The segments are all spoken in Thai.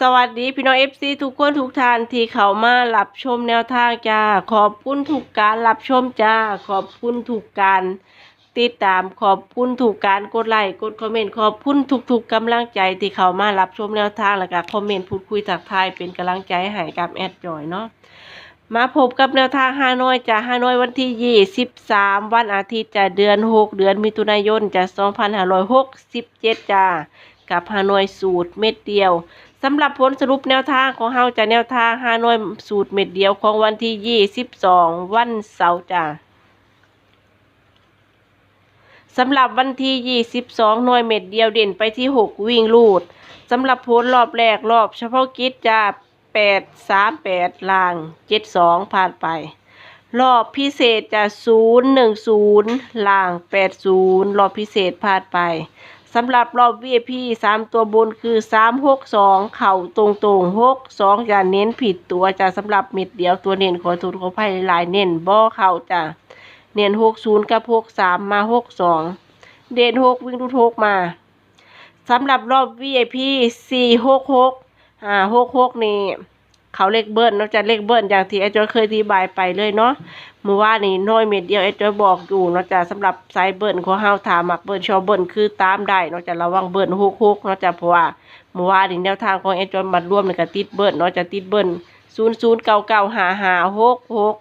สวัสดีพี่น้องเอฟซีทุกคนทุกท่านที่เข้ามารับชมแนวทางจ้า ขอบคุณทุกการรับชมจ้า ขอบคุณทุกการติดตามขอบคุณทุกการกดไลค์กดคอมเมนต์ขอบคุณทุกๆกกำลังใจที่เข้ามารับชมแนวทางแล้วก็คอมเมนต์พูดคุยทักทายเป็นกำลังใจให้กับแอดจอยเนาะมาพบกับแนวทางฮานอยจ้าฮานอยวันที่ 23 วันอาทิตย์จะเดือน 6 เดือนมิถุนายนจะ2567จ้ากับฮานอยสูตรเม็ดเดียวสำหรับผลสรุปแนวทางของเฮาจะแนวทางฮานอยสูตรเม็ดเดียวของวันที่22วันเสาร์จ้าสำหรับวันที่22หน่วยเม็ดเดียวเด่นไปที่6วิ่งลูดสำหรับผลรอบแรกรอบเฉพาะกิจจะ8 3 8ล่าง72ผ่านไป รอบพิเศษจะ0 1 0ล่าง80รอบพิเศษผ่านไป สำหรับรอบ VIP สามตัวบนคือสามหกสองเข่าตรงตรงหกสองอย่าเน้นผิดตัวจะสำหรับเม็ดเดียวตัวเน้นขอทุนขอไพ่หลายเน้นบ่อเข่าจ้ะเน้นหกศูนย์กับหกสามมาหกสองเด่นหกวิ่งรูดหกมาสำหรับรอบ VIP สี่หกหกอ่าหกหกนี่ เขาเลขเบิ้ลนาะจะเลขเบิ้ลอย่างที่อาจารย์เคยอธิบายไปเลยเนาะเมื่อวานนี้น้อยเม็ดเดียวไอ้จอยบอกอยู่นาะจ้ะสำหรับไซเบิร์นของเฮาถามมักเบิร์นชอบเบิร์นคือตามได้นาะจ้ะระวังเบิร์นฮุกฮุกนาะจ้ะเพราะว่าเมื่อวานนี้แนวทางของไอ้จอยมัดรวมในกับติดเบิร์นเนาะจ้ะติดเบิร์นศูนย์ศูนย์เก้าเก้าหาหาหกหก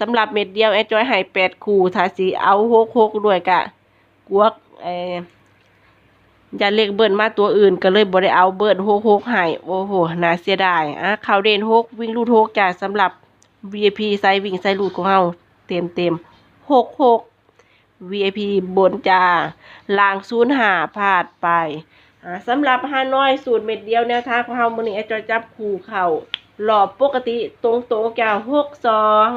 สำหรับเม็ดเดียวไอ้จอยให้แปดคู่ถ้าสิเอาหกหกด้วยกะกวกเอ อย่าเลขเบิร์นมาตัวอื่นก็เลยบ่ได้เอาเบิร์นหกหกให้โอ้โหน่าเสียดายอะข่าวเด่นหกวิ่งลูดหกจ้ะสำหรับ VIP ไซส์วิ่งไซส์ลูดของเฮาเต็มเต็มหกหก VIP บนจาลางศูนย์หาพลาดไปสำหรับฮานอยสูตรเม็ดเดียวแนวทางของเฮามือนี้ไอจอยจับคู่เข่าหลอบปกติตรงตรงๆจ้าหกสอง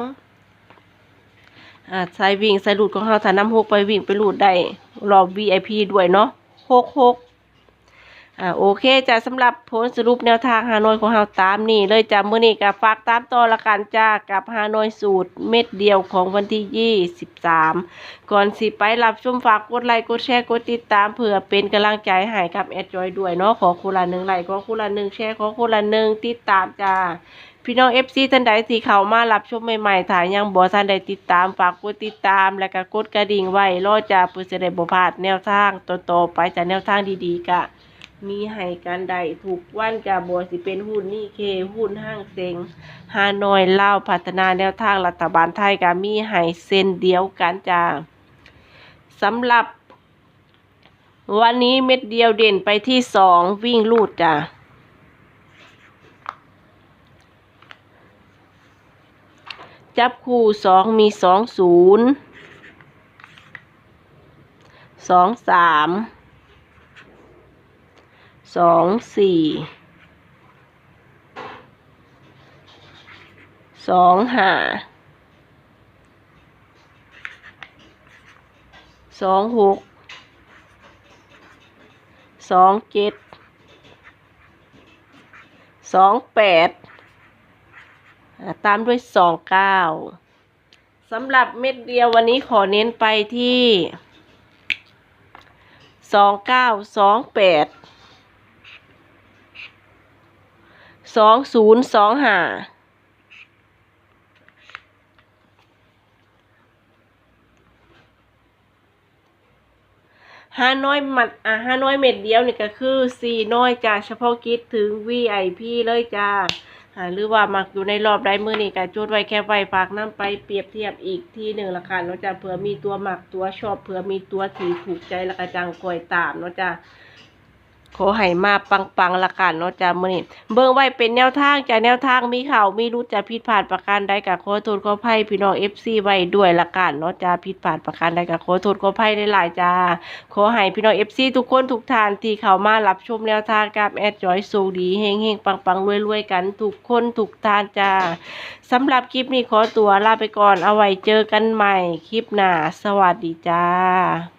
อ่าใส่วิ่งใส่หลุดของเฮาถ้านำหกไปวิ่งไปหลุดได้รอบ VIP ด้วยเนาะ หกหก อ่าโอเคจ้ะสำหรับผลสรุปแนวทางฮานอยของเราตามนี่เลยจ้ะมื้อนี้ก็ฝากตามต่อละกันจ้ากับฮานอยสูตรเม็ดเดียวของวันที่ 23 ก่อนสิไปรับชมฝากกดไลค์กดแชร์กดติดตามเพื่อเป็นกำลังใจให้กับแอดจอยด้วยเนาะขอคนละหนึ่งไลค์ขอคนละหนึ่งแชร์ขอคนละหนึ่งติดตามจ้าพี่น้อง FC ท่านใดที่เข้ามารับชมใหม่ๆถ้ายยังบ่ท่านใดติดตามฝากกดติดตาม แล้วก็กดกระดิ่งไว้รอจ้าเพื่อจะได้บ่พลาดแนวทางต่อๆไปจากแนวทางดีๆกะ มีให้กันได้ถูกวันจะบัวสิเป็นหุ้นนี่เค หุ้นห้างเซ็งฮานอยเล่าพัฒนาแนวทางรัฐบาลไทยก็มีให้เส้นเดียวกันจ้าสำหรับ วันนี้เม็ดเดียวเด่นไปที่สองวิ่งลูดจ้าจับคู่สองมีสองศูนย์สองสาม สองสี่สองห้าสองหกสองเจ็ดสองแปดตามด้วยสองเก้าสำหรับเม็ดเดียววันนี้ขอเน้นไปที่สองเก้าสองแปด สองศูนย์สองห้าห้าน้อยมัดอะห้าน้อยเม็ดเดียวนี่ก็คือสี่น้อยจ้าเฉพาะกิจถึง VIP เลยจ้าอ่าหรือว่ามักอยู่ในรอบได้มือนี่ก็จดไว้แค่ไว้ฝากน้ำไปเปรียบเทียบอีกที่หนึ่งละกันเนาะจ้าเผื่อมีตัวหมักตัวชอบเผื่อมีตัวที่ถูกใจละกระจังกอยตามเนาะจ้า ขอให้มาปังๆละกันเนาะจ้ามื้อนี้เบิ่งไว้เป็นแนวทางจ้ะแนวทางมีข่าวมีรู้จะผิดพลาดประการใดก็ขอโทษขออภัยพี่น้อง FC ไว้ด้วยละกันเนาะจ้าผิดพลาดประการใดก็ขอโทษขออภัยหลายๆจ้าขอให้พี่น้อง FC ทุกคนทุกท่านที่เข้ามารับชมแนวทางกับแอดจอยสูงดีเฮงๆปังๆรวยๆกันทุกคนทุกท่านจ้าสำหรับคลิปนี้ขอตัวลาไปก่อนเอาไว้เจอกันใหม่คลิปหน้าสวัสดีจ้า